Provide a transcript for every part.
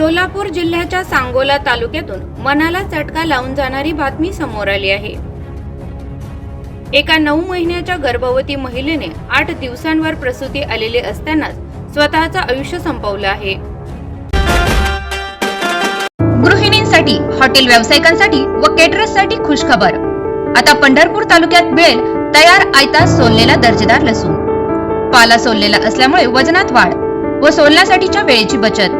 सोलापूर जिल्ह्याच्या सांगोला तालुक्यातून मनाला चटका लावून जाणारी बातमी समोर आली आहे. एका नऊ महिन्याच्या गर्भवती महिलेने आठ दिवसांवर प्रसूती आलेली असतानाच स्वतःचं आयुष्य संपवलं आहे. गृहिणींसाठी हॉटेल व्यावसायिकांसाठी व केटरर्ससाठी खुशखबर. आता पंढरपूर तालुक्यात मिळेल तयार आयता सोललेला दर्जेदार लसूण. पाला सोललेला असल्यामुळे वजनात वाढ व सोलण्यासाठीच्या वेळेची बचत.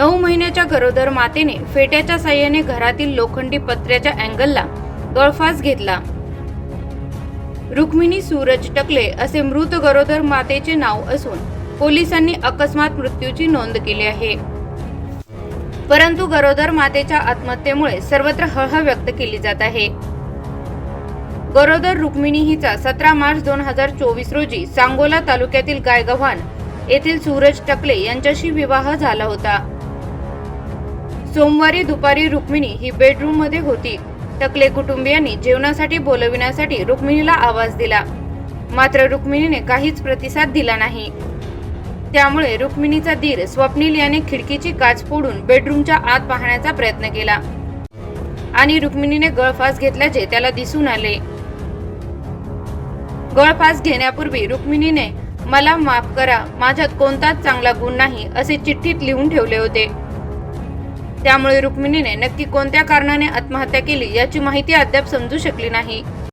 नऊ महिन्याच्या गरोदर मातेने फेट्याच्या साह्याने घरातील लोखंडी पत्र्याच्या अँगलला गळफास घेतला. रुक्मिणी सूरज टकले असे मृत गरोदर मातेचे नाव असून पोलिसांनी अकस्मात मृत्यूची नोंद केली आहे. परंतु गरोदर मातेच्या आत्महत्येमुळे सर्वत्र हळहळ व्यक्त केली जात आहे. गरोदर रुक्मिणी हिचा सतरा मार्च दोन हजार चोवीस रोजी सांगोला तालुक्यातील गायगव्हाण येथील सूरज टकले यांच्याशी विवाह झाला होता. सोमवारी दुपारी रुक्मिणी ही बेडरूममध्ये होती. टकले कुटुंबियांनी जेवणासाठी बोलविण्यासाठी रुक्मिणीला आवाज दिला. मात्र रुक्मिणीने काहीच प्रतिसाद दिला नाही. त्यामुळे रुक्मिणीचा धीर स्वप्नील याने खिडकीची काच फोडून बेडरूमच्या आत पाहण्याचा प्रयत्न केला. आणि रुक्मिणीने गळफास घेतल्याचे त्याला दिसून आले. गळफास घेण्यापूर्वी रुक्मिणीने मला माफ करा माझ्यात कोणताच चांगला गुण नाही असे चिठ्ठीत लिहून ठेवले होते. त्यामुळे रुक्मिणीने नक्की कोणत्या कारणाने आत्महत्या केली याची माहिती अद्याप समजू शकली नाही.